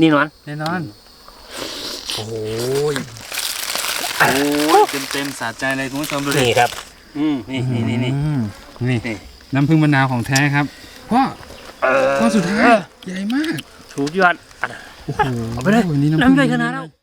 นี่นอนแน่นอน โอ้ยโอ้ยเต็มเต็มๆสะใจเลยคุณผู้ชมดูดินี่ครับ อืมนี่นี่นี่นี่อืมนี่นี่น้ำผึ้งมะนาวของแท้ครับพ่อพ่อสุดท้ายใหญ่มาก ถูกยอดอะโอ้โหเอาไปเลยนี่น้ำใหญ่ขนาดนั้นส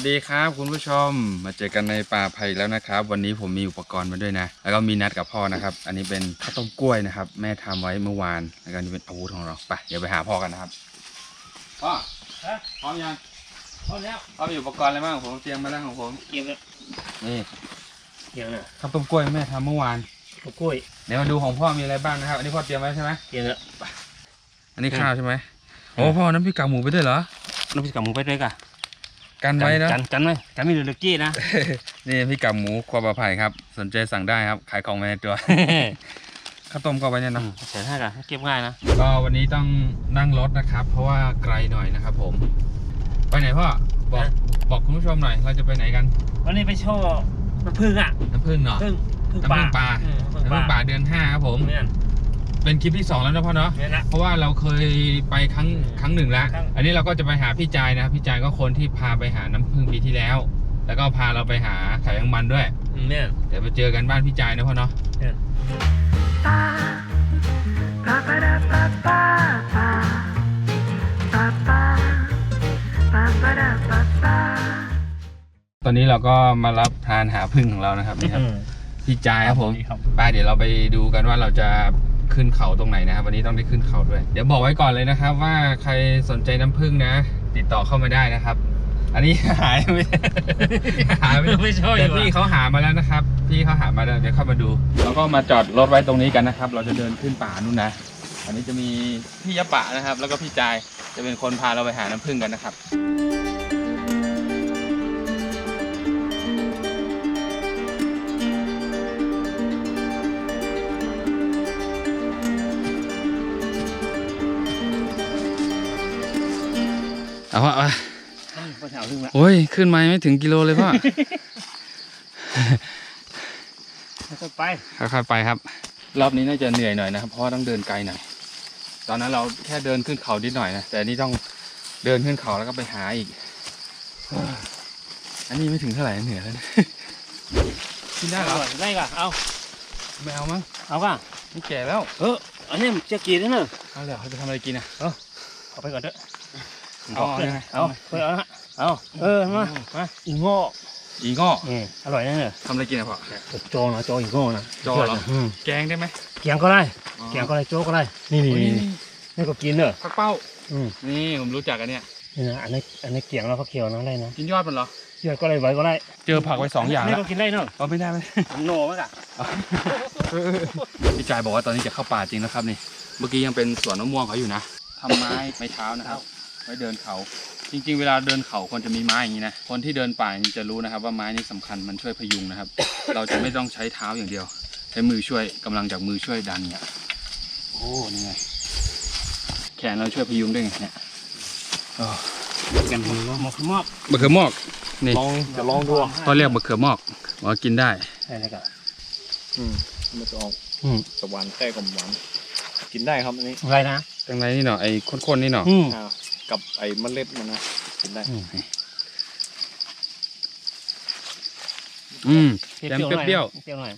วัสดีครับคุณผู้ชมมาเจอกันในป่าไผ่แล้วนะครับ วันนี้ผมมีอุปกรณ์มาด้วยนะ แล้วก็มีนัดกับพ่อนะครับ อันนี้เป็นข้าวต้มกล้วยนะครับ แม่ทำไว้เมื่อวานแล้วก็นี่เป็นอาวุธของเราไปเดี๋ยวไปหาพ่อกันนะครับพ่อพร้อมยังพอแล้วพ่อมีอุปกรณ์อะไรบ้างผมเตรียมมาแล้วของผมเกี่ยวกับนี่เกี่ยวเนี่ยข้าวต้มกล้วยแม่ทำเมื่อวานข้าวกล้วยเดี๋ยวมาดูของพ่อมีอะไรบ้างนะครับ อันนี้พ่อเตรียมไว้ใช่ไหมเกี่ยวกับอันนี้ข้าวใช่ไหมโอ้พ่อน้ำพริกกากหมูไปด้วยเหรอน้ำพริกกับหมูไปด้วยกัน กันไว้นะกันกันไว้กันไม่เหลือเลือกี้นะ นี่พี่กับหมูครัวปลาไผ่ครับ สนใจสั่งได้ครับ ขายของไว้ในตัวข้าวต้มก็ไว้เนี่ยอืเนาะมใส่ให้กันเก็บง่ายนะ ก็วันนี้ต้องนั่งรถนะครับ เพราะว่าไกลหน่อยนะครับผม ไปไหนพ่อ บอกบอกคุณผู้ชมหน่อย เราจะไปไหนกัน วันนี้ไปโชว์น้ำผึ้งอะ น้ำผึ้งเนาะผึ้งผึ้งน้ำปผึ้ลางปลาอืมน้ำผึ้งป่าเดือนห้าครับผม เนี่ยเป็นคลิปที่สองแล้วนะพ่อเนาะเนี่ยนะ เพราะว่าเราเคยไปครั้งอืมครั้งหนึ่งแล้วครั้ง อันนี้เราก็จะไปหาพี่จายนะครับพี่จายก็คนที่พาไปหาน้ำผึ้งปีที่แล้ว แล้วก็พาเราไปหาไข่แมงมันด้วยอืมเนี่ย เดี๋ยวไปเจอกันบ้านพี่จายนะพ่อเนาะเนี่ยตอนนี้เราก็มารับทานหาพึ่งของเรานะครับนี่ครับอืมพี่จายครับผมดีครับไปเดี๋ยวเราไปดูกันว่าเราจะ ขึ้นเขาตรงไหนนะครับ วันนี้ต้องได้ขึ้นเขาด้วย เดี๋ยวบอกไว้ก่อนเลยนะครับ ว่าใครสนใจน้ำผึ้งนะ ติดต่อเข้ามาได้นะครับ อันนี้หายไม่หายไม่ไม่โชว์อแต่ยู่พี่อะเขาหามาแล้วนะครับ พี่เขาหามาแล้วเดี๋ยวเข้ามาดูเราก็มาจอดรถไว้ตรงนี้กันนะครับ เราจะเดินขึ้นป่านู่นนะ อันนี้จะมีพี่ยะปะนะครับ แล้วก็พี่จายจะเป็นคนพาเราไปหาน้ำผึ้งกันนะครับ เอาพ่อเอาอืมพอแถวถึงละโอ้ย ขึ้นมาไม่ถึงกิโลเลยพ่อแล้วก็ไปค่อยๆไปครับ รอบนี้น่าจะเหนื่อยหน่อยนะครับเพราะว่าต้องเดินไกลหน่อย ตอนนั้นเราแค่เดินขึ้นเขานิดหน่อยนะ แต่อันนี่ต้องเดินขึ้นเขาแล้วก็ไปหาอีก อันนี้ไม่ถึงเท่าไหร่เหนื่อยแล้วนะ กินได้เหรอได้ก่ะเอาไม่เอามั้งเอาก่ะนี่แก่แล้ว เอออันนี้มันจะกินนะเนอะเอาเลยเขาจะทำอะไรกินอะเอาไปก่อนเถอะ เอาเอายังไงเอาไปเอาฮะเอาเออมามาอีโง่อีง้ออืมอร่อยนะเนี่ยทำอะไรกินอะพ่อผมโจนะโจอีโง่นะโจเหรออืมแกงได้ไหมเกียงก็ได้อ๋อเกียงก็ได้โจก็ได้นี่นี่โอ้ยนี่นี่นี่ก็กินเนอะผักเป้าอืมนี่ผมรู้จักกันเนี่ยนี่นะอันนี้อันนี้เกียงแล้วก็เคี่ยวนะอะไรนะกินยอดมันเหรอเคี่ยวก็ได้ไว้ก็ได้ เจอผักไว้สองอย่างนี่แล้วก็กินได้เนอะเอาไม่ได้ไหมโน่มั้งอะพี่จายบอกว่าตอนนี้จะเข้าป่าจริงนะครับนี่ เมื่อกี้ยังเป็นสวนมะม่วงเขาอยู่นะทำไม้ไม้เท้านะครับ ไว้เดินเขา จริง ๆ เวลาเดินเขาควรจะมีไม้อย่างนี้นะ คนที่เดินป่านี่จะรู้นะครับ ว่าไม้นี่สำคัญมันช่วยพยุงนะครับ เราจะไม่ต้องใช้เท้าอย่างเดียว ใช้มือช่วยกำลังจากมือช่วยดันเนี่ยโอ้นี่ไงแขนเราช่วยพยุงด้วยไงเนี่ยโอ้กันหมอกหมอกหมอกมะเขือมอกนี่ลองจะลองดูเขาเรียกมะเขือมอกว่ากินได้ได้แล้วก็อืมมันจะออกอืมสวรรค์แท้กับหวานกินได้ครับอันนี้อะไรนะตรงไหนนี่เนาะไอ้ข้นๆนี่เนาะอืมอ่า กับไอ้เมล็ดมันนะกินได้อืมอืมเปรี้แกยวมๆหน่อยเปรี้ยวเปรี้ยวหน่อย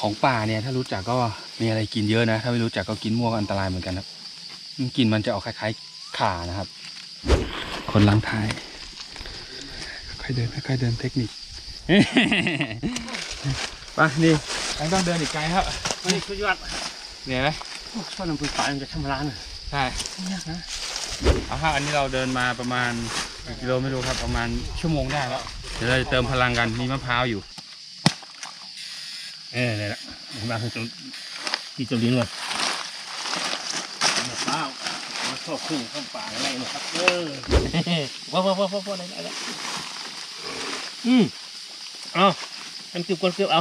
ของป่าเนี่ย ถ้ารู้จักก็มีอะไรกินเยอะนะ ถ้าไม่รู้จักก็กินมั่วก็อันตรายเหมือนกันครับอืมกลินมันจะออกคล้ายๆข่านะครับ คนล้างท้าย ค่อยๆเดินค่อยๆเดินเทคนิคไปนี่ยังต้องเดินอีกไกลครับนี่คือยอดเหนื่อยไหมโอ้ชอบน้ำผึ้งป่ามันจะทำร้านอะ ใช่เอาครับอันนี้เราเดินมาประมาณกี่กิโลไม่รู้ครับ ประมาณชั่วโมงได้แล้ว เดี๋ยวเราจะเติมพลังกันมีมะพร้าวอยู่ เออเลยละมาคือจุดที่จุดลิ้นเลยมะพร้าวมาชอบพึ่งเข้าป่าอะไรนะครับเออว้าวว้าวว้าวว้าวอะไรอะไรอืมเอาทำติวก้นเกลียวเอา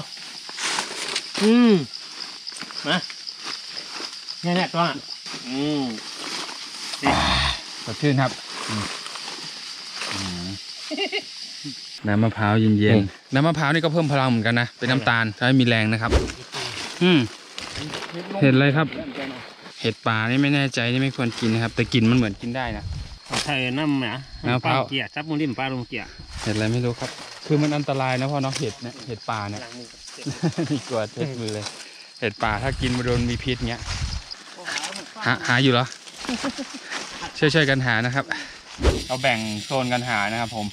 อืมมาเนี่ยเนี่ยตัวน่ะ อืมสดชื่นครับอืมอืมน้ำมะพร้าวเย็นนี่ๆน้ำมะพร้าวนี่ก็เพิ่มพลังเหมือนกันนะ เป็นน้ำตาลทำให้มีแรงนะครับ อืมเห็ดอะไรครับ เห็ดป่านี่ไม่แน่ใจนี่ไม่ควรกินนะครับ แต่กลิ่นมันเหมือนกินได้นะเอาไทยน้ำนะน้ำมะพร้าวเกียร์จับมือริมปลาลงเกียร์เห็ดอะไรไม่รู้ครับ คือมันอันตรายนะพ่อเนาะเห็ดเนี่ยเห็ดป่าเนี่ยล้างมือนี่กลัวเท็ดมือเลย เห็ดป่าถ้ากินมาโดนมีพิษเงี้ย หาหาอยู่เหรอ ช่วยช่วยกันหานะครับ เราแบ่งโซนกันหานะครับ ผม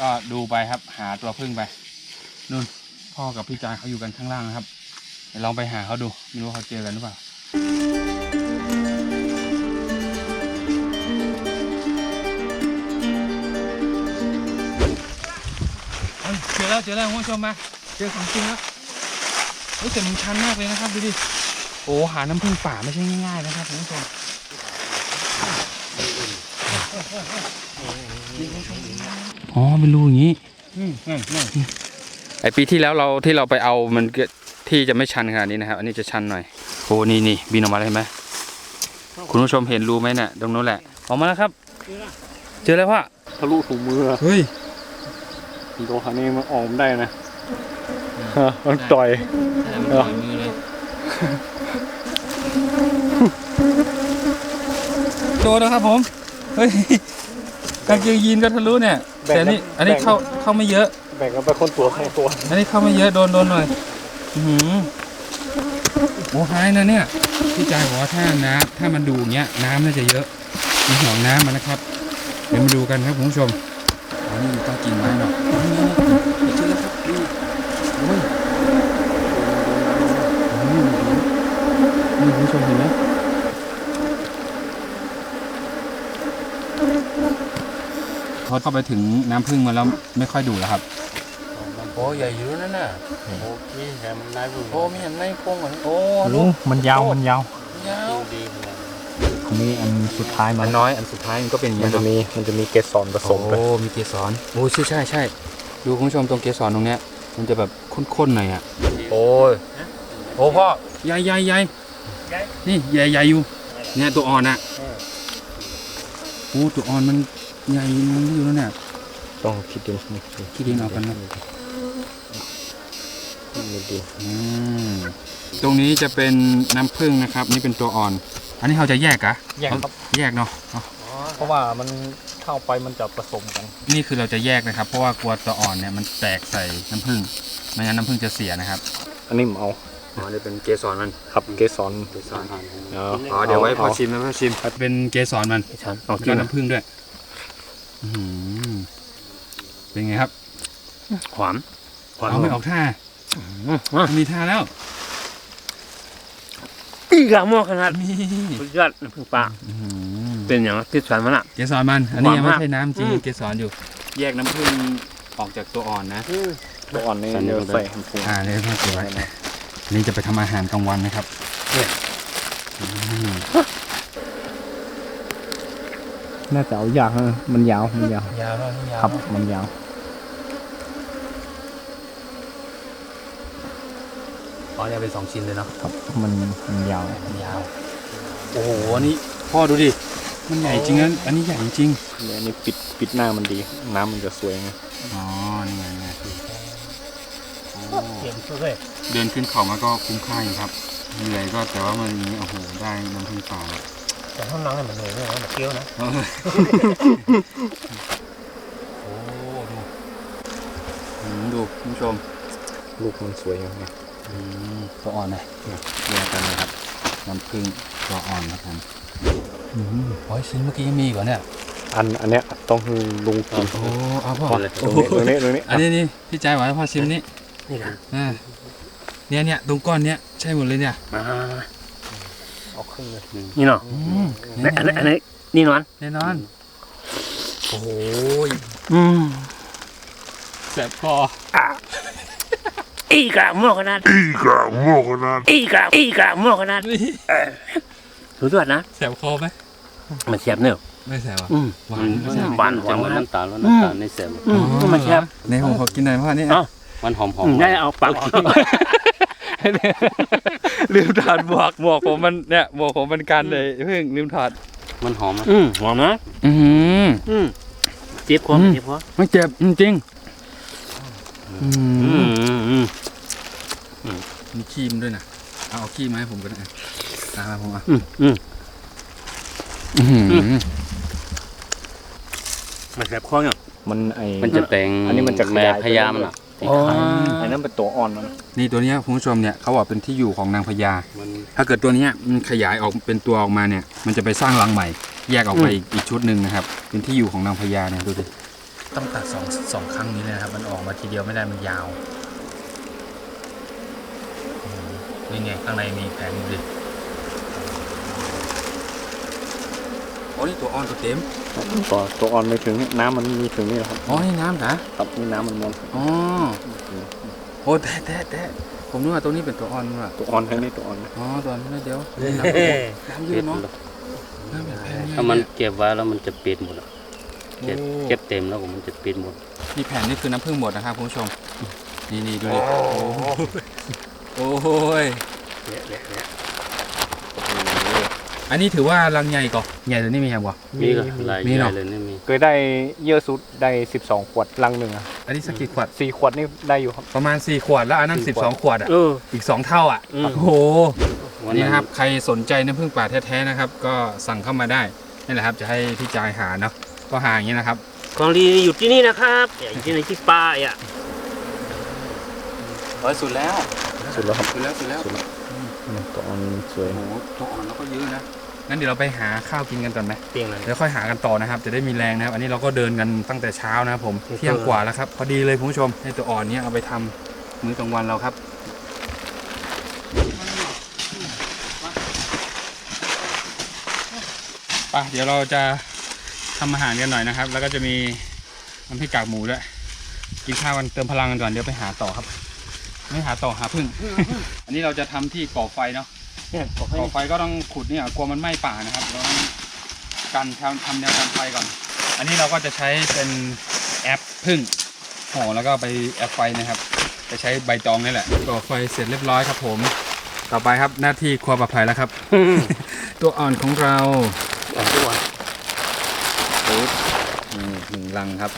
ก็ดูไปครับ หาตัวพึ่งไปนู่นพ่อกับพี่จายเขาอยู่กันข้างล่างนะครับเดี๋ยวลองไปหาเขาดูไม่รู้เขาเจอกันหรือเปล่าเอ้ยเจอแล้วเจอแล้วคุณผู้ชมมาเจอของจริงแล้วเฮ้ยแต่มันชันมากเลยนะครับดูดิ โอ้หาน้ำพึ่งป่าไม่ใช่ง่ายๆนะครับคุณผู้ชมอ๋อเป็นรูอย่างนี้อืมนั่นนั่นไอปีที่แล้วเราที่เราไปเอามันก็ที่จะไม่ชันขนาดนี้นะครับ อันนี้จะชันหน่อยโอ้นี่นี่บินออกมาเลยเห็นไหมคุณผู้ชมเห็นรูไหมเนี่ยตรงนู้นแหละออกมาแล้วครับ เจอแล้วพ่อทะลุถุงมือเฮ้ยตัวคันนี้มันออกมาได้นะฮะมันต่อยปล่อยมือเลย โดนแล้วครับผม เฮ้ยกางเกงยีนก็ทะลุเนี่ยแต่อันนี้อันนี้เข้าเข้าไม่เยอะ แบ่งกันไปคนตัวของตัว อันนี้เข้าไม่เยอะโดนโดนหน่อยอือหือโอ้หายนะเนี่ย พี่จายบอกว่าถ้าน้ำถ้ามันดูอย่างเงี้ย น้ำน่าจะเยอะ มีห่วงน้ำมันนะครับ เดี๋ยวมาดูกันครับคุณผู้ชมอ๋อนี่มันต้องกินไม้หน่อยนี่นี่นี่เจอแล้วครับนี่โอ้ยนี่นี่คุณผู้ชมเห็นไหม พอเข้าไปถึงน้ำพึ่งมาแล้วไม่ค่อยดูแล้วครับโอ้ใหญ่อยู่นั่นน่ะโอ้พี่แฮมนายบุญโอ้มีเห็นในโป้งเหมือนโอ้โอ้มันยาวมันยาวยาวดีขนาดอันนี้อันสุดท้ายมัอันนน้อยอันสุดท้ายมันก็เป็นอย่างมันี้นจะเนาะมีมันจะมีเกสรผสมไปโอ้มีเกสรโอ้ใช่ใช่ใช่ดูคุณผู้ชมตรงเกสรตรงเนี้ย มันจะแบบข้นๆหน่อยอะโอ้ยโอ้พ่อใหญ่ใหญ่ใหญ่นี่ใหญ่ใหญ่อยู่เนี่ยตัวอ่อนอะโอ้ตัวอ่อนมัน ใหญ่มันอยู่แล้วเนี่ยต้องคิดดูขี้ดินออกกันนะมีดินอืมตรงนี้จะเป็นน้ำผึ้งนะครับ นี่เป็นตัวอ่อน อันนี้เราจะแยกกะแยกครับแยกเนาะเอาเพราะว่ามันเข้าไปมันจะผสมกัน นี่คือเราจะแยกนะครับ เพราะว่ากลัวตัวอ่อนเนี่ยมันแตกใส่น้ำผึ้งไม่งั้นน้ำผึ้งจะเสียนะครับ อันนี้ผมเอาอ๋อนี่เป็นเกสรมันครับเกสรเกสรอ๋อ๋อเดี๋ยวไว้พอชิมไว้พอชิมเป็นเกสรมันฉันแล้วก็น้ำผึ้งด้วยอื้อหือ เป็นไงครับ หวานหวานเอาไม่ออกท่ามีท่าแล้วอีกอะมอขนาดนี่สุดยอดพึ่งปลาอื้อหือเป็นอย่างที่สันมันอะเกสรมัน อันนี้ยังหวานไม่มากใช่น้ำจริงอืมเกสรอยู่ แยกน้ำผึ้งออกจากตัวอ่อนนะตัวอ่อนนี่สันนิเดี๋ษยวฐานใส่ให้ปรุงอ่าเนี่ยพ่อเก็บไว้อันนี่จะไปทำอาหารกลางวันนะครับเนี่ยอืม น่าจะเอายากนะมันยาว มันยาว ยาวเนาะนี่ยาวครับ มันยาว อ๋อเนี่ยเป็นสองชิ้นเลยเนาะ ครับ มันมันยาว มันยาว โอ้โห อันนี้พ่อดูดิ มันใหญ่จริงนะอันนี้ใหญ่จริงเนี่ยอันนี้ปิดปิดหน้ามันดี น้ำมันจะสวยไง อ๋อ นี่ไงนี่ไงโอ้เก็บช่วยเดินขึ้นเขามาก็คุ้มค่าอยู่ครับ เหนื่อยก็แต่ว่ามันนี้โอ้โห ได้น้ำพึ่งป่า แล้วแต่ห้องน้ำเนี่ยมันเหนื่อยเนี่ยมันเกี้ยวนะเออโอ้ดูอืมดูคุณผู้ชมลูกมันสวยไงอืมตัวอ่อนเลยแยกกันนะครับน้ำผึ้งตัวอ่อนครับผมโอ้ยชิ้นเมื่อกี้ยังมีอีกเหรอเนี่ย อันอันเนี้ยต้องให้ลุงกิน โอ้เอาพ่อตรงนี้ตรงนี้ตรงนี้อันนี้นี่พี่ใจายหวานพ่อชิมนี่นี่นะอ่าเนี่ยเนี่ยตรงก้อนเนี้ยใช่หมดเลยเนี่ย มา เอาครึ่งเลยนี่เนาะอืมอันนี้อันนี้นี่นอนแน่นอน โอ้โหอืมแสบคออีกอะมอขนาดอีกอะมอขนาดอีกอะอีกอะมอขนาดนี่สุดยอดนะแสบคอไหมมันเสียบเนี่ยไม่แสบอะอืมหวานไม่ใช่หวานหวานน้ำตาลแล้วน้ำตาลในเสียบอืมมันเสียบในผมขอกินหน่อยพ่อนี่เอ้ามันหอมหออืมมได้เอาปากกิน ลืมถอดหมวกหมวกผมมันเนี่ยหมวกผมเป็นการเลยเพิ่งลืมถอดมันหอมนะอืมหอมนะอืมอืมเจ็บคออืมเจ็บคอไม่เจ็บจริงอือืมมอืมมีขี้มนด้วยนะเอาเอาขี้มาให้ผมก็ได้ตามมาผมเอาอืมอืมอื้อหือมันแสบคอเนี่ยมันไอมันจะแปลงอันนี้มันจะขแม่ยายพยามันอะ อ๋อไอ้นั่นเป็นตัวอ่อนมันนี่ตัวเนี้ยคุณผู้ชมเนี่ยเขาบอกเป็นที่อยู่ของนางพญามันถ้าเกิดตัวเนี้ยมันขยายออกเป็นตัวออกมาเนี่ย มันจะไปสร้างรังใหม่ แยกออกไปอีกอีกชุดหนึ่งนะครับ เป็นที่อยู่ของนางพญาเนี่ยดูดิต้องตัดสองสองครั้งนี้เลยนะครับ มันออกมาทีเดียวไม่ได้มันยาวอืมนี่ไงข้างในมีแผงดูดิ โอ้นี่ตัวอ่อนตัวเต็มตัวตัวอ่อนไม่ถึงน้ำมันมีถึงนี่แหละครับอ๋อนี่น้ำนะครับนี่น้ำมันมนอ๋อโอ้แท้แท้แท้ผมนึกว่าตัวนี้เป็นตัวอ่อนว่ะตัวอ่อนทั้งนี้ตัวอ่อนนะอ๋อตัวอ่อนไม่เดียวเฮ้น้ำน้ำเยอะเนาะน้ำแบบแพงถ้ามันเก็บไว้แล้วมันจะปิดหมดอะโอ้เก็บเก็บเต็มแล้วก็มันจะปิดหมดนี่แผ่นนี่คือน้ำผึ้งหมดนะครับคุณผู้ชมนี่นี่ดูดิโอ้โหยเนี่ยเนี่ยเนี่ย อันนี้ถือว่ารังใหญ่ก่อนใหญ่เลยนี่มีแฮมวะมีก็หลายมีใหเนญ่อะเลยนี่มีเคยได้เยอะสุดได้ 12 ขวดลังหนึ่งอะอันนี้สักกี่ขวด สี่ขวดนี่ได้อยู่ครับ ประมาณ 4 ขวดแล้วอันนั้นสี่ขวด12 ขวดอะ เออ อีก 2 เท่าอะ อืม โอ้โห วันนี่นั้นนะครับ ใครสนใจน้ำผึ้งป่าแท้ๆนะครับ ก็สั่งเข้ามาได้ นี่แหละครับ จะให้พี่จายหาเนาะ ก็หาอย่างนี้นะครับ ของดีอยู่ที่นี่นะครับอย่าอยู่ที่ไหนที่ป้ายอะ ร้อยสุดแล้ว สุดแล้วครับ สุดแล้ว สุดแล้วสุดแล้ว ตัวอ่อนสวยโอ้โหตัวอ่อนแล้วก็เยอะนะงั้นเดี๋ยวเราไปหาข้าวกินกันก่อนไหมเตียงนั้นเดี๋ยวค่อยหากันต่อนะครับ จะได้มีแรงนะครับ อันนี้เราก็เดินกันตั้งแต่เช้านะครับผมโอเคเที่ยงกว่าแล้วครับ พอดีเลยคุณผู้ชมให้ตัวอ่อนเนี้ยเอาไปทำมื้อกลางวันเราครับไปเดี๋ยวเราจะทำอาหารกันหน่อยนะครับ แล้วก็จะมีน้ำพริกกากหมูด้วย กินข้าวกันเติมพลังกันก่อนเดี๋ยวไปหาต่อครับ ไม่หาต่อหาพึ่ง อันนี้เราจะทำที่ก่อไฟเนาะ เนี่ยบอกให้ก่อไฟก็ต้องขุดเนี่ยกลัวมันไหม้ป่านะครับเราต้องกันทำทำแนวกันไฟก่อน อันนี้เราก็จะใช้เป็นแอปพึ่งห่อแล้วก็ไปแอปไฟนะครับ จะใช้ใบตองนี่แหละก่อไฟเสร็จเรียบร้อยครับผม ต่อไปครับหน้าที่ครัวปลอดภัยแล้วครับ ตัวอ่อนของเราอ่อนทุกวันปุ๊บนี่หนึ่งลังครับ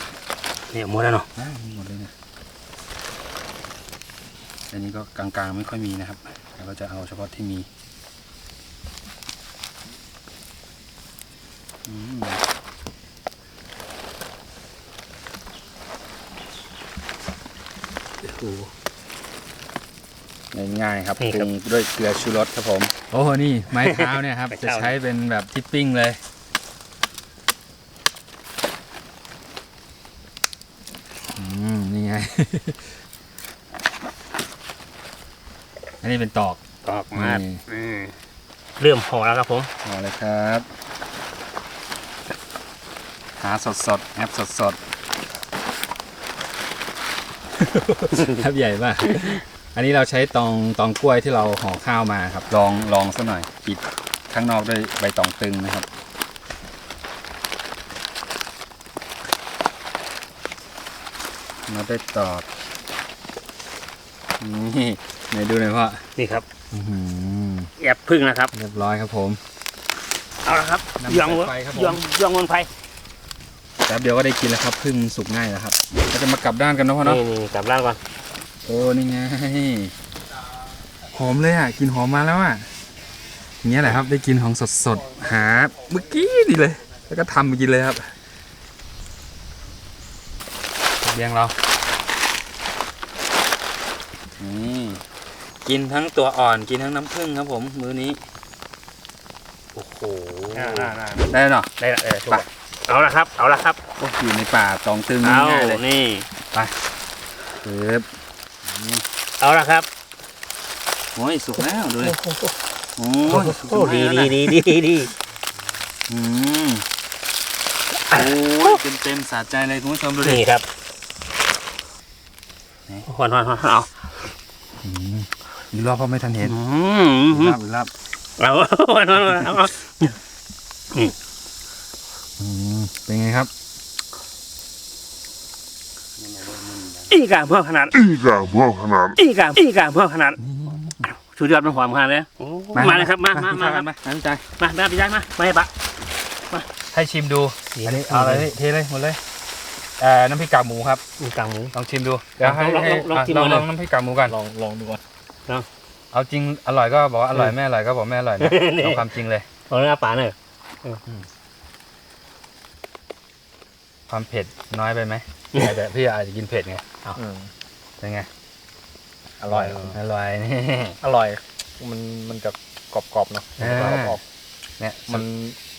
เนี่ยหมดแล้วเนาะอ้าวมีหมดเลยนะ อันนี้ก็กลางๆไม่ค่อยมีนะครับเราก็จะเอาเฉพาะที่มีอืมโอ้โหง่ายๆครับนี่ปครัรุบงด้วยเกลือชูรสครับผม โอ้โหนี่ไม้เท้าเนี่ยครับไม้จะเท้าใช้เป็นแบบทิปปิ้งเลยอืมนี่ไง อั นนี้เป็นตอก ตอกมาดนี่อืมเริ่มห่อแล้วครับผม เอาเลยครับ หาสดสดๆแอปสดสดๆแอปใหญ่มาก อันนี้เราใช้ตองตองกล้วยที่เราห่อข้าวมาครับลองลองสักหน่อยปิดข้างนอกด้วยใบตองตึงนะครับ มาได้ตอบ นี่ไหนดูหน่อยพ่อนี่ครับอื้อหือแอบพึ่งนะครับ เรียบร้อยครับผม เอาละครับนำยองไฟครับผม ยองยองบนไฟแป๊บเดียวก็ได้กินแล้วครับพึ่งสุกง่ายแล้วครับก็จะมากลับด้านกันเนาะพ่อเนาะนี่นี่กลับร้านก่อนโอ้นี่ไงหอมเลยอะกลินหอมมาแล้วอะอย่างเงี้ยแหละครับ ได้กินของสดสดๆหาเมื่อกี้นี่เลย แล้วก็ทำมากินเลยครับเบียงเรานี่ กินทั้งตัวอ่อนกินทั้งน้ำผึ้งครับผมมื้อนี้ โอ้โหน่าน่าน่าได้เนาะ ได้ละเออถูกละเอาละครับ เอาละครับ โอ้อยู่ในป่าตองตึงเอาง่ายๆเลยนี่ ครับเอาละครับ โอ้ยสุกแล้วดูเลยโอ้โอ้ยสุกโอ้สุกดีแล้วดีนะดีดีดีอืมโอ้ยเต็มเต็มๆสะใจเลยคุณผู้ชมดูดิ นี่ครับไหนหวนหวนหวนเอา อืมอีกรอบก็ไม่ทันเห็นอือีกมรอบอีกรอบเอาหวนหวนหวนเอาเอาอืมเป็นไงครับ อีกาเพิ่มขนาดอีกอะพวกขนาดอีกาอีกาเพิ่มขนาดสุดยอดเป็นความขนาดเลยมาเลยครับมามามาครับมาน้ำใจมามาพี่ชายมามาให้ปะให้ชิมดูนี่อันนี้เอาอะไรนี่เทเลยหมดเลยเอ่อน้ำพริกกากหมูครับมีกลางหมู ลองชิมดูเดี๋ยวให้ลองให้ลองลองอะชิมลองมาเลย ลองน้ำพริกกากหมูกันลองลองดูก่อน เอาจริงอร่อยก็บอกว่าอร่อยไม่อร่อยก็บอกไม่อร่อยนะนี่ เอาความจริงเลยลองเนื้อปลาหน่อยความเผ็ดน้อยไปไหมแต่พี่อาจจะกินเผ็ดไงเอาเป็นไงอร่อย อร่อยนี่ อร่อย มันมันจะกรอบๆเนาะอ่า กรอบเนี่ยๆมัน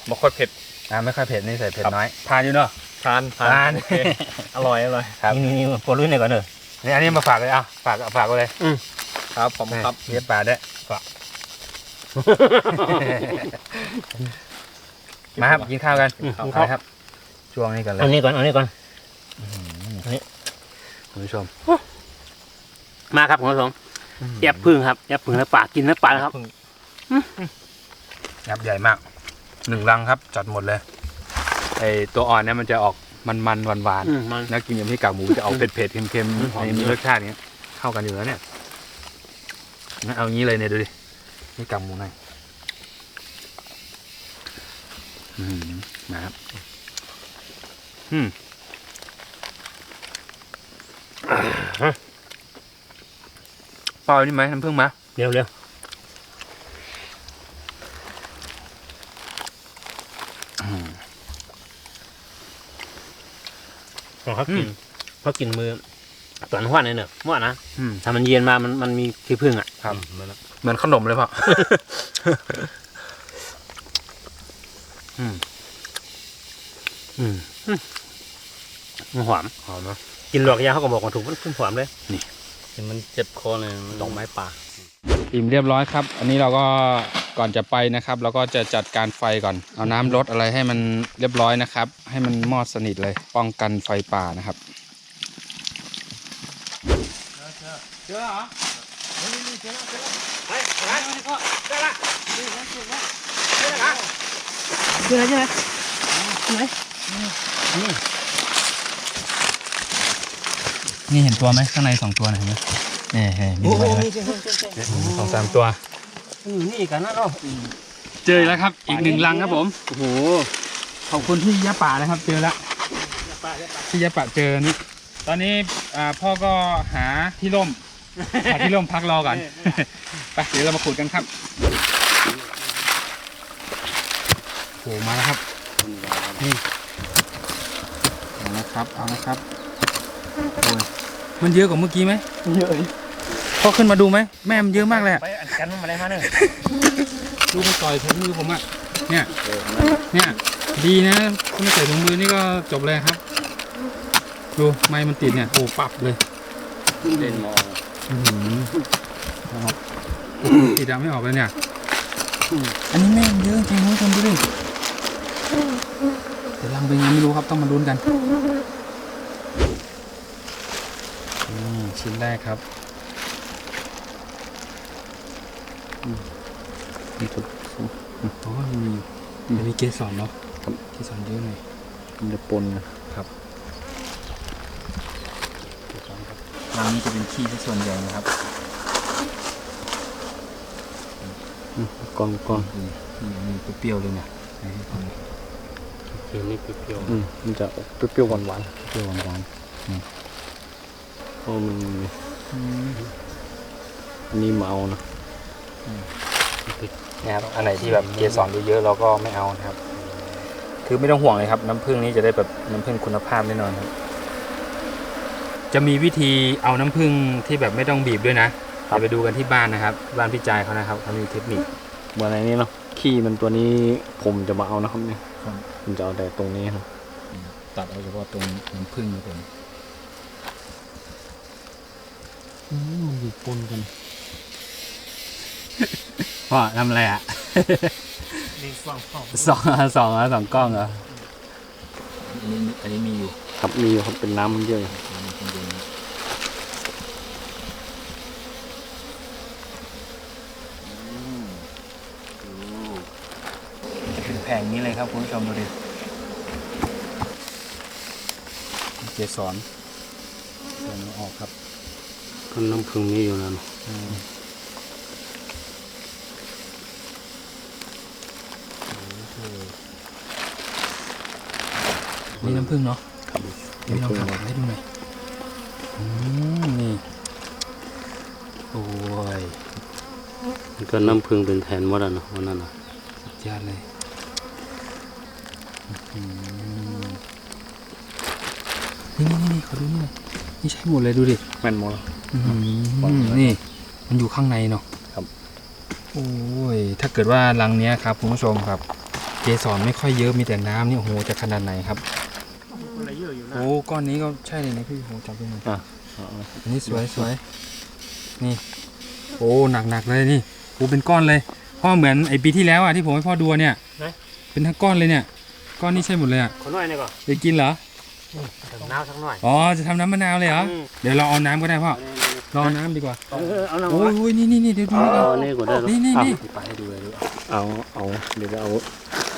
ไม่ค่อยเผ็ด อ่าไม่ค่อยเผ็ดนี่ใส่เผ็ดครับ น้อยทานอยู่เนาะ ทานทาน โอเคอร่อยอร่อย ครับ นี่นี่นี่โปรลุยหน่อยก่อนเนอะนี่อันนี้มาฝากเลยอะฝากฝากไว้เลย ครับผมครับเย็บปลาด้วยฝากมาครับกินข้าวกันอืมไปครับ ช่วงนี้กันเลยอันนี้ก่อนอันนี้ก่อนคุณผู้ชม มาครับคุณผู้ชมแอบพึ่งครับแอบพึ่งเนื้อปลากินเนื้อปลานะครับยับใหญ่มากหนึ่งรังครับจัดหมดเลยไอตัวอ่อนเนี่ยมันจะออกมันๆหวานอืมมันๆแล้วกินกับพี่กากหมูจะออกเผ็ดๆเค็มอืมหอมๆมีรสชาติเนี้ยเข้ากันอยู่แล้วเนี่ย งั้นเอางี้เลยเนี่ยดูดิ นี่กากหมูหน่อยอืมนะครับ อืมเปล่านี่ไหมน้ำผึ้งมา เร็วเร็วของเขากินเขากินมือ ตอนหัวเนี่ยเนอะว่านะอืมถ้ามันเย็นมามันมันมีที่พึ่งอะครับอืมมันเหมือนขนมเลยพ่อ อืมอืมอืมมันหอมหอมเนาะกินหลอกยาเขาก็บอกว่าถูกมันขึ้นหอมเลยมันเจ็บคอเลยดอกไม้ป่า อิ่มเรียบร้อยครับ อันนี้เราก็ก่อนจะไปนะครับ เราก็จะจัดการไฟก่อน เอาน้ำรดอะไรให้มันเรียบร้อยนะครับ ให้มันมอดสนิทเลย ป้องกันไฟป่านะครับ เจอใช่ไหมนี่เห็นตัวไหมข้างในสองตัวเห็นไหมนี่เห็นโอ้โหไหมนี่ใช่ใช่ใช่สองสามตัวนี่กันนะเนาะเจอแล้วครับ อีกหนึ่งลังครับผมโอ้โหขอบคุณที่ยะป่านะครับ เจอแล้วที่ยะป่าเจอนี่ตอนนี้ อ่าพ่อก็หาที่ร่ม หาที่ร่มพักรอก่อน ไปเดี๋ยวเรามาขุดกันครับโผล่มาแล้วครับ นี่เอาละครับ เอาละครับโอ้ยมันเยอะกว่าเมื่อกี้ไหมเยอะพ่อขึ้นมาดูไหมแม่มันเยอะมากเลยอะไปอันกันมันมาได้มาเนอะดูมันต่อยถุงมือผมอะเนี่ยเนี่ย ดีนะถ้าไม่ใส่ถุงมือนี่ก็จบเลยครับ ดูไม้มันติดเนี่ยโอ้ปับเลยเล่นมองอื้อหือเอาออกติดอะไม่ออกเลยเนี่ยอันนี้แม่งเยอะจริงคุณผู้ชมดูดิแต่รังเป็นยังไม่รู้ครับต้องมาลุ้นกันนี่ชิ้นแรกครับอืมนี่ถูกโอ้ยมีมันมีเกสรเนาะเกสรเยอะหน่อยมันจะปนครับ รังนี้จะเป็นขี้ที่ส่วนใหญ่นะครับกองกองนี่นี่เปรี้ยวๆเลยเนี่ยไหนให้ฟังหน่อยเดี๋ยวนี้เปรี้ยวอืมมันจะเปรี้ยวๆหวานเปรี้ยวหวานๆเพราะมันๆอืมอันนี้เมานะนะครับอันไหนที่แบบเกสรเยอะๆเราก็ไม่เอานะครับ คือไม่ต้องห่วงเลยครับ น้ำผึ้งนี้จะได้แบบน้ำผึ้งคุณภาพแน่นอนครับ จะมีวิธีเอาน้ำผึ้งที่แบบไม่ต้องบีบด้วยนะเดี๋ยวไปดูกันที่บ้านนะครับ บ้านพี่จายเขานะครับเขามีเทคนิคเหมือนในนี้เนาะขี้มันตัวนี้ผมจะมาเอานะครับเนี่ยครับ ผมจะเอาแต่ตรงนี้ครับตัดเอาเฉพาะตรงน้ำผึ้งนะผมอืมมันอยู่ปนกันพ่อทำอะไรอะนี่ฟังฟังสองสองสองกล้องเหรออันนี้อันนี้มีอยู่ ครับมีอยู่ครับเป็นน้ำมันเยอะอยู่ เป็นแผ งนี้เลยครับคุณผู้ชมดูดิเกสรเดี๋ยวมันออกครับก็น้ำผึ้งนี่อยู่นั่นนี่น้ำผึ้งเนาะครับดี๋ยวลองขับให้ดูหน่อยอืมนี่โอ้ยมันก็น้ำพึ่งเป็นแทนว่าแล้วเนาะวันนั้นน่ะสุดยอดเลย อื้อหือนี่นี่นี่ขอดูนี่หน่อยนี่ใช่หมดเลยดูดิแม่นหมด อื้อหือนี่ มันอยู่ข้างในเนาะครับโอ้ย ถ้าเกิดว่ารังเนี้ยครับคุณผู้ชมครับ เกสรไม่ค่อยเยอะมีแต่น้ำนี่โอ้โหจะขนาดไหนครับอะไรเยอะอยู่นะโอ้ก้อนนี้ก็ใช่เลยนะพี่โหจับดูหน่อยอะอันนี้สวยสวยนี่ โอ้หนักหนักเลยนี่โอ้เป็นก้อนเลยพ่อเหมือนไอปีที่แล้วอะที่ผมให้พ่อดูเนี่ย เป็นทั้งก้อนเลยเนี่ย ก้อนนี้ใช่หมดเลยอะขอหน่อยหนี่อยก่อนจะกินเหรอ เติมน้ำสักหน่อย อ๋อ จะทำน้ำมะนาวเลยเหรอ อืม เดี๋ยวเราเอาน้ำก็ได้พ่อเราเอาน้ำดีกว่า เออเอาหน่อยโอ้ยโอ้ยนี่นี่นี่เดี๋ยวดูนี่เอากัน นี่ก็ได้นี่นี่นี่ ไปให้ดูเลยเอาเอาเดี๋ยวเอา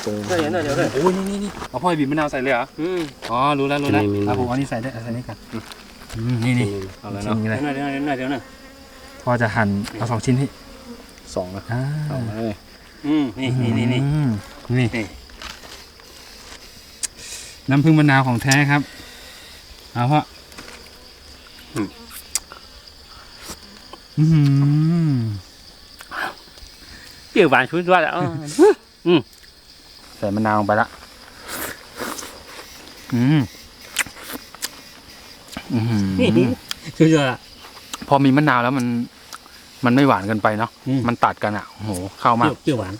ตรง เดี๋ยวเดี๋ยวเดี๋ยวโอ้ยนี่นี่นี่เอาพ่อบีบมะนาวใส่เลยเหรอ อืมอ๋อ รู้แล้วรู้แล้วมีมีเอาผมเอานี่ใส่ได้วยเอาใส่นี่กันอืมนี่นี่เอาแล้วชิ้เนาะนนี้เลยเดี๋ยวเดี๋ยวเดี๋ยวเดี๋ยวเดี๋ยวพ่อจะหั่นเอาสองชิ้นให้สองนะอ่าเอามาเลยอืมนี่นี่นี่นี่อืมนี่นี่ น้ำผึ้งมะนาวของแท้ครับ เอาพ่ออืมเปรี้ยวหวานชุดว่าแล้วใส่มะนาวลงไปละ อืมอืมชุดว่าพอมีมะนาวแล้วมัน มันไม่หวานเกินไปเนาะอืมมันตัดกันอะโอ้โหเข้าเปมารี้กยวเปรี้ยวหวาน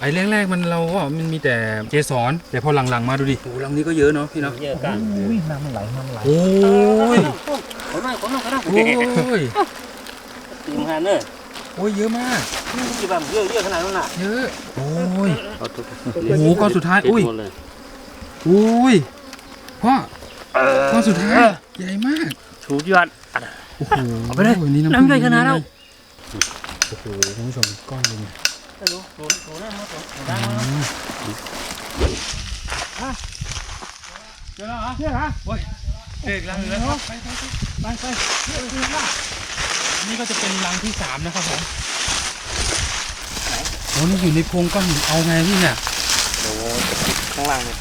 ไอ้แรกๆมันเราก็มันมีแต่เกสรแต่พอหลังๆมาดูดิโอ้ลังนี้ก็เยอะเนาะพี่เนาะเยอะกันอุ้ยน้ำมันไหลน้ำมันไหลโอ้ยขอหน่อยขอหน่อยขอหน่อยโอ้ยตีมหันเนอะโอ้ยเยอะมากที่แบบเยอะเยอะขนาดนั้นน่ะเยอะโอ้ยเอาทุกโอ้โหก้อนสุดท้ายติดอุ้ยหมดเลยอุ้ยพ่อก้อนสุดท้ายใหญ่มากชุดยอดโอ้โหเอาไปเลยนี่น้ำใหญ่ขนาดนั้นโอ้โหคุณผู้ชมก้อนเลย เนี่ยโอ้โหโอ้โหน้ำมาโอ้โหน้ำมาเจอแล้วเหรอเจอแล้วโอ้ยเจออีกรังหนึงแล้วครับไปไปไปไปนี่ก็จะเป็นรังที่สามนะครับผมโอ้นี่อยู่ในโพรงก้อนหินเอาไงพี่เนี่ยโอ้ข้างล่างเนี่ย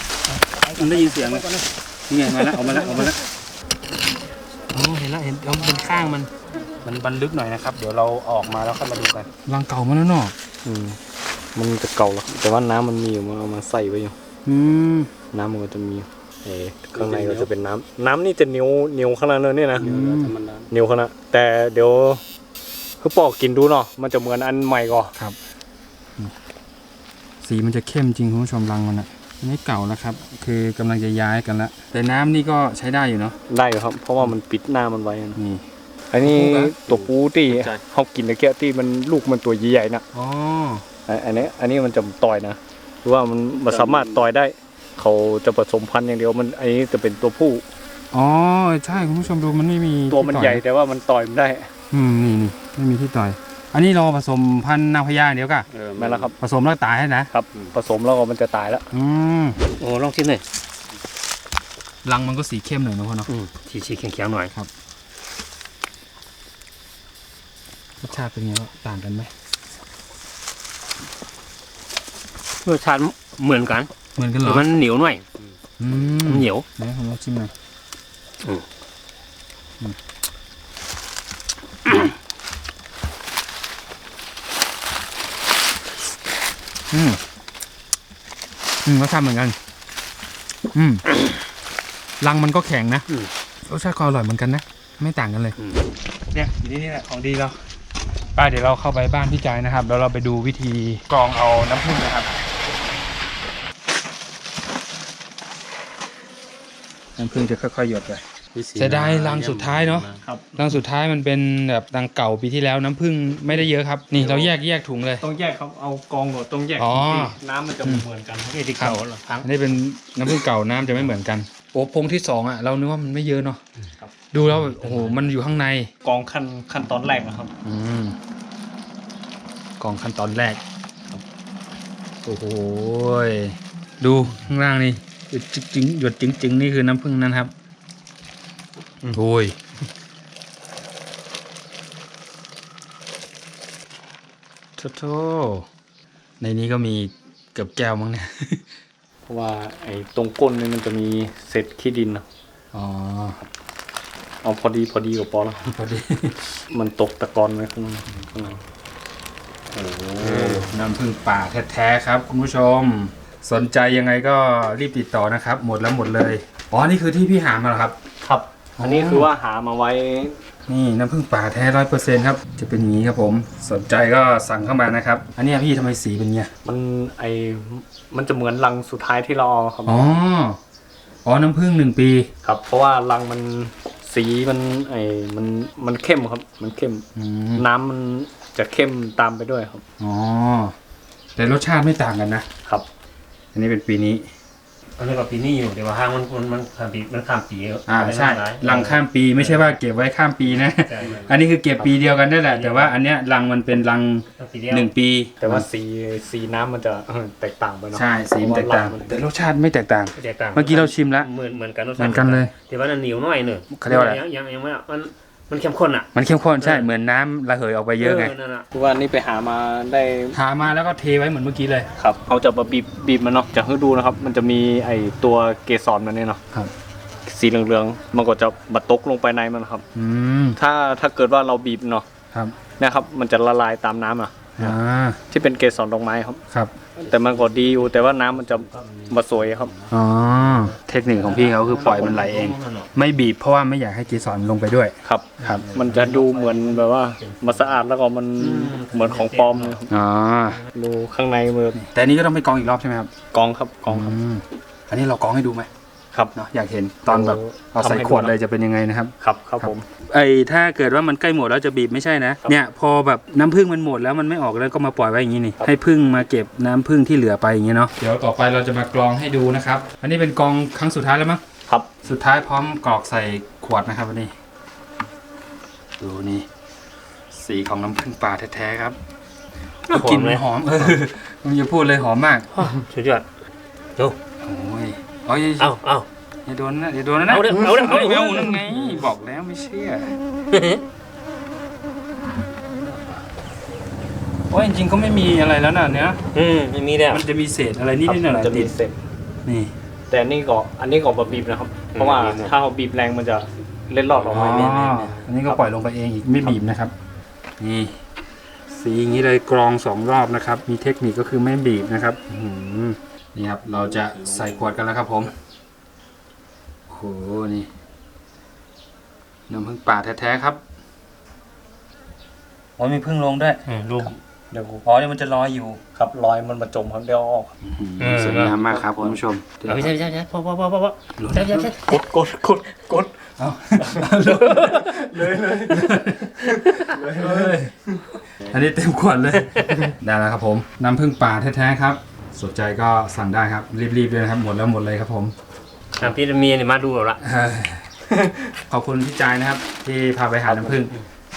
มันได้ยินเสียงเลยนี่ไงมาแล้วเอามาแล้วเอามาแล้วอ๋อเห็นแล้วเห็นแล้วเป็นข้างมัน มันบันลึกหน่อยนะครับ เดี๋ยวเราออกมาแล้วค่อยมาดูกันรังเก่ามาแล้วเนาะ อืมมันจะเก่าแล้วแต่ว่าน้ำมันมีอยู่มันเอามาใส่ไว้อยู่ อืมน้ำมันก็จะมีอยู่เออข้างในก็จะเป็นน้ำน้ำนี่จะเหนียวเหนียวขนาดนั้นเนี่ยนะอืมเหนียวขนาดแต่เดี๋ยวคือปอกกินดูเนาะมันจะเหมือนอันใหม่ก่อนสีมันจะเข้มจริงคุณผู้ชมรังมันอะอันนี้เก่าแล้วครับ คือกำลังจะย้ายกันแล้วแต่น้ำนี่ก็ใช้ได้อยู่เนาะได้อยู่ครับ เพราะว่ามันปิดหน้ามันไว้นะนี่ อันนี้ปูครับตัวปูที่ใช่เขากินตะเกียบที่มันลูกมันตัวใหญ่ๆนะอ๋ออันอันนี้อันนี้มันจะต่อยนะหรือว่ามันมันสามารถต่อยได้ เขาจะผสมพันธุ์อย่างเดียวมันอันนี้จะเป็นตัวผู้อ๋อใช่คุณผู้ชมดูมันไม่มีตัวมันที่ต่อยใหญ่แต่ว่ามันต่อยมันได้ อืมนี่นี่ไม่มีที่ต่อย อันนี้เราผสมพันธุ์นางพญาอย่างเดียวกะแม่นแล้วครับผสมแล้วตายให้นะครับ ผสมแล้วก็มันจะตายแล้วอืมโอ้ลองชิมหน่อยรังมันก็สีเข้มหน่อยนะพ่อเนาะอืมชีชีแข็งๆหน่อยร สชาติเป็นไงวะต่างกันไหมรสชาติเหมือนกัน เหมือนกันเหรแต่อมันเหนียวหน่อยอืมมันเหนียว ไหนผมลองชิมหน่อยอืม อืมอืมอืมรสชาติเหมือนกัน อืมรังมันก็แข็งนะอืม รสชาติก็อร่อยเหมือนกันนะ ไม่ต่างกันเลยอืมเนี่ยอยู่นี่นี่แหละของดีเรา ไปเดี๋ยวเราเข้าไปบ้านพี่จายนะครับแล้วเราไปดูวิธีกรองเอาน้ำผึ้งนะครับ น้ำผึ้งจะค่อยๆหยดไปเสียดายรังสุดท้ายเนอะครับรังสุดท้ายมันเป็นแบบรังเก่าปีที่แล้วน้ำผึ้งไม่ได้เยอะครับ นี่เราแยกแยกถุงเลย ต้องแยกครับเอากองก่อนต้องแยกอ๋อน้ำมันจะเหมือนกันนี่ที่เก่าเหรอทั้งอันนี้เป็นน้ำผึ้งเก่าน้ำจะไม่เหมือนกัน โอ้พงที่สองอะเรานึกว่ามันไม่เยอะเนาะ ครับดูแล้วโอ้โหมันอยู่ข้างในกองขั้นขั้นตอนแรกนะครับ อืมกล่องขั้นตอนแรกโอ้โหยดูข้างล่างนี่หยดจริงๆหยดจริงๆนี่คือน้ำผึ้งนั้นครับโอ้ยโทโทในนี้ก็มีเกือบแก้วมั้งเนี่ยเพราะว่าไอ้ตรงก้นนี่มันจะมีเศษขี้ดินนะอ๋อ เอาพอดีพอดีกับปอแล้ว พอดี มันตกตะกอนไว้ข้างในข้างในโอ้น้ำผึ้งป่าแท้ๆครับ คุณผู้ชม สนใจยังไงก็รีบติดต่อนะครับ หมดแล้วหมดเลย อ๋อ นี่คือที่พี่หามาเหรอครับ ครับ อันนี้คือว่าหามาไว้ นี่น้ำผึ้งป่าแท้ร้อยเปอร์เซ็นต์ครับ จะเป็นอย่างนี้ครับผม สนใจก็สั่งเข้ามานะครับ อันเนี้ยพี่ทำไมสีเป็นเงี้ย มันไอมันจะเหมือนรังสุดท้ายที่เราเอาครับ อ๋อ อ๋อ น้ำผึ้งหนึ่งปี ครับ เพราะว่ารังมัน สีมันไอมันมันเข้มครับ มันเข้ม อืมน้ำมันจะเข้มตามไปด้วยครับ อ๋อแต่รสชาติไม่ต่างกันนะ ครับ อันนี้เป็นปีนี้ อันนี้ก็ปีนี้อยู่แต่ว่าห้างมันมันมันข้ามปีมันข้ามปีอ่าใช่รังข้ามปีไม่ใช่ว่าเก็บไว้ข้ามปีนะ ใช่อันนี้คือเก็บปีเดียวกันได้แหละ แต่ว่าอันเนี้ยรังมันเป็นรังข้ามปีเดียวหนึ่งปี แต่ว่าสีสีน้ำมันจะเออแตกต่างไปเนาะใช่สีมันแตกต่างเพระว่แต่รสชาติไม่แตกต่าง แตกต่างเมื่อกี้เราชิมแล้ว เหมือนเหมือนกันรสชาติเหมือนกันเลยแต่ว่านั่นเหนียวหน่อยหนึ่งเขาเรียกว่าอะไร ยังยังยังไม่มัน มันเข้มข้นอะ มันเข้มข้นใช่มันเหมือนน้ำระเหยออกไปเยอะไงนั่นน่ะคือว่านี่ไปหามาได้หามาแล้วก็เทไว้เหมือนเมื่อกี้เลยครับเอาจะมาบีบบีบมันเนาะจะให้ดูนะครับ มันจะมีไอตัวเกสรมันเนี่ยเนาะครับ สีเหลืองๆมันก็จะมาตกลงไปในมันครับ อืมถ้าถ้าเกิดว่าเราบีบเนาะครับเนะครับ มันจะละลายตามน้ำอะ อ่าที่เป็นเกสรดอกไม้ครับ ครับ แต่มันก็ดีอยู่แต่ว่าน้ำมันจะมาสวยครับอ๋อ เทคนิคของพี่เขาคือปล่อยมันไหลเอง ไม่บีบเพราะว่าไม่อยากให้เกสรลงไปด้วย ครับครับ มันจะดูเหมือนแบบว่ามันสะอาดแล้วก็มันเหมือนของปลอมเลยครับอ๋อดูข้างในมือแต่อันนี้ก็ต้องไปกรองอีกรอบใช่ไหมครับกองครับกองครับมอันนี้เรากรองให้ดูไหม ครับเนาะอยากเห็นตอนแบบเอาใส่ขวดเลยจะเป็นยังไงนะครับครับครับผมไอ้ถ้าเกิดว่ามันใกล้หมดแล้วจะบีบไม่ใช่นะครับเนี่ยพอแบบน้ำผึ้งมันหมดแล้วมันไม่ออกแล้วก็มาปล่อยไว้อย่างนี้นี่ให้ผึ้งมาเก็บน้ำผึ้งที่เหลือไปอย่างเงี้ยเนาะเดี๋ยวต่อไปเราจะมากรองให้ดูนะครับ อันนี้เป็นกรองครั้งสุดท้ายแล้วมั้งครับสุดท้ายพร้อมกรอกใส่ขวดนะครับวันนี้ ดูนี่สีของน้ำผึ้งป่าแท้ๆครับหอมกลิ่นเลยหอมเออมันจะพูดเลยหอมมากอ้อสุดยอดดูโอ้ย โอ้ยเอาเอาอย่าโดนนะอย่าโดนนะเอาเด้อเอาเด้อเอาเด้อเอานั่นไงบอกแล้วไม่เชื่อโอ้ยจริงๆก็ไม่มีอะไรแล้วนะเนี้ยอืมไม่มีแล้วมันจะมีเศษอะไรนิดครับๆหน่อยมันๆจะติมีดเสร็จนี่ แต่อันนี่ก็อันนี้ก็มาบีบนะครับ เพราะว่าถ้าเราบีบแรงมันจะเล็ดลอดออ๋ออกมาไม่ไม่ อันนี้ก็ปล่อยลงไปเองอีกไม่บีบนะครับ นี่ สีอย่างนี้เลยกรองสองรอบนะครับ มีเทคนิคก็คือไม่บีบนะครับ อื้อหือ นี่ครับ เราจะใส่ขวดกันแล้วครับผมโอ้โหนี่น้ำผึ้งป่าแท้ๆครับอ๋อมีพึ่งลงด้วยอืมดูเดี๋ยวอ๋อเดี๋ยวมันจะลอยอยู่ ครับรอยมันมาจมครับเดี๋ยวเอาออกอืมสวยงามมากครับคุณผู้ชมเอาไม่ใช่ไม่ใช่ไม่ใช่พอพอพอพอพอใช่ใช่ใช่กดกดกดกดเอาเลยเลยอันนี้เต็มขวดเลย ได้แล้วครับผม น้ำผึ้งป่าแท้ๆครับ สนใจก็สั่งได้ครับ รีบๆเลยนะครับ หมดแล้วหมดเลยครับผมทางพี่เมียเนี่ยมาดูเอาละเฮ้ยขอบคุณพี่จายนะครับ ที่พาไปหาน้ำผึ้ง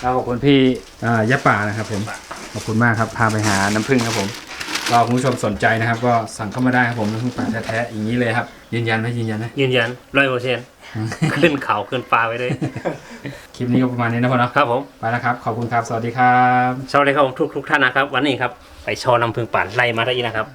แล้วขอบคุณพี่อ่ายะป่านะครับ ผมขอบคุณมากครับ พาไปหาน้ำผึ้งครับผมก็คุณผู้ชมสนใจนะครับ ก็สั่งเข้ามาได้ครับผมน้ำผึ้งป่าแท้ๆอย่างนี้เลยครับ ยืนยันไหมยืนยันไหมยืนยันร้อยเปอร์เซ็นต์ขึ้นเขาขึ้นปลาไปเลย คลิปนี้ก็ประมาณนี้นะพ่อเนาะครับผมไปแล้วครับ ขอบคุณครับ สวัสดีครับ สวัสดีครับผมทุกทุกท่านนะครับ วันนี้ครับ ไปชอน้ำพึ่งป่านไล่มาได้อีกนะครับ